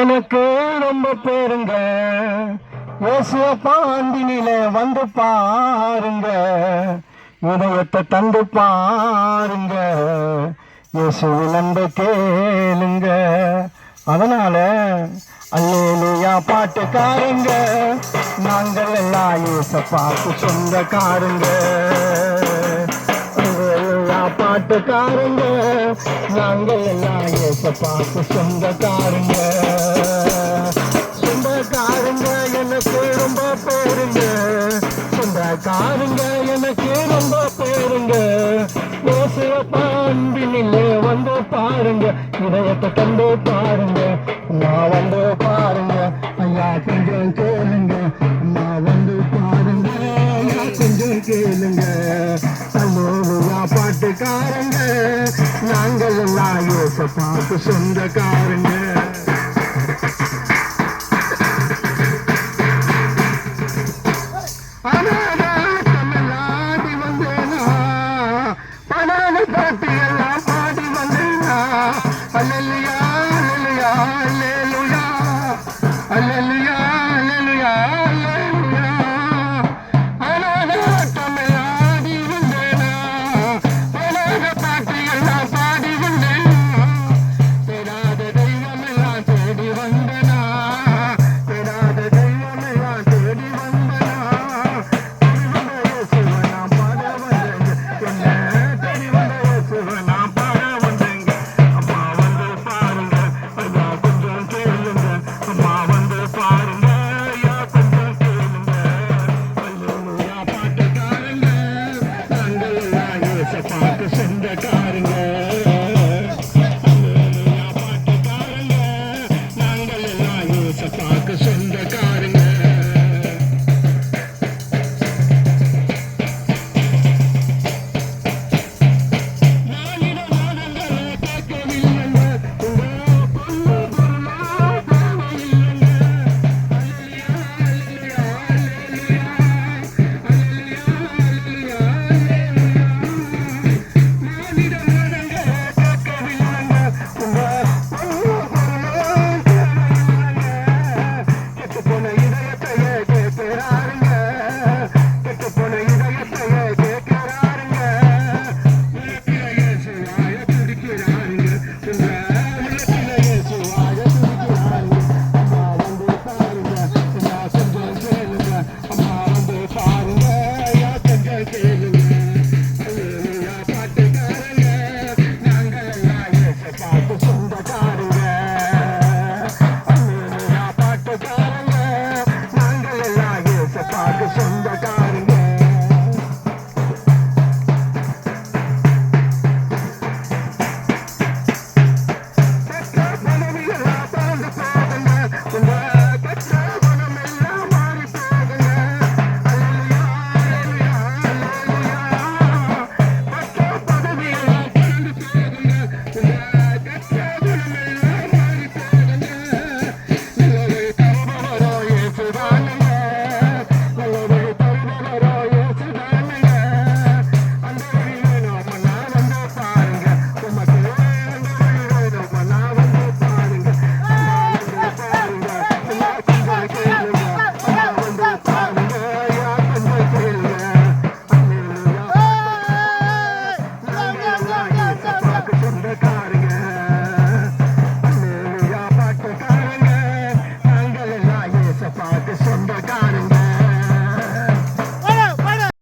எனக்கு ரொம்ப பேருங்க. ஏசிய பாண்டினில வந்து பாருங்க. இதயத்தை தந்து பாருங்க. இயேசுவை நம்ப கேளுங்க. அதனால அல்லேலூயா பாட்டுக்காரங்க. நாங்கள் எல்லாம் இயேசப்பாக்கு சொந்தக்காரங்க. நாட்டுக்காரங்க. பாட்டுக்காரங்க நாங்கள் எல்லாம் பார்த்து சொந்தக்காரங்க. சொந்தக்காரங்க எனக்கு ரொம்ப பேருங்க. சொந்தக்காரங்க எனக்கு ரொம்ப பேருங்க. பேசுற பாம்பினிலே வந்து பாருங்க. இதயத்தை கண்டு பாருங்க. நான் வந்து பாருங்க. ஐயா கொஞ்சம் கேளுங்க. நான் வந்து பாருங்க. ஐயா கொஞ்சம் கேளுங்க. சொந்தக்காரங்க. நாங்கள் எல்லாம் யோசப்பாக்கு சொந்தக்காரங்க. பனான தமிழ்நாடு வந்தேனா? பனான பாட்டியா? Sundaga.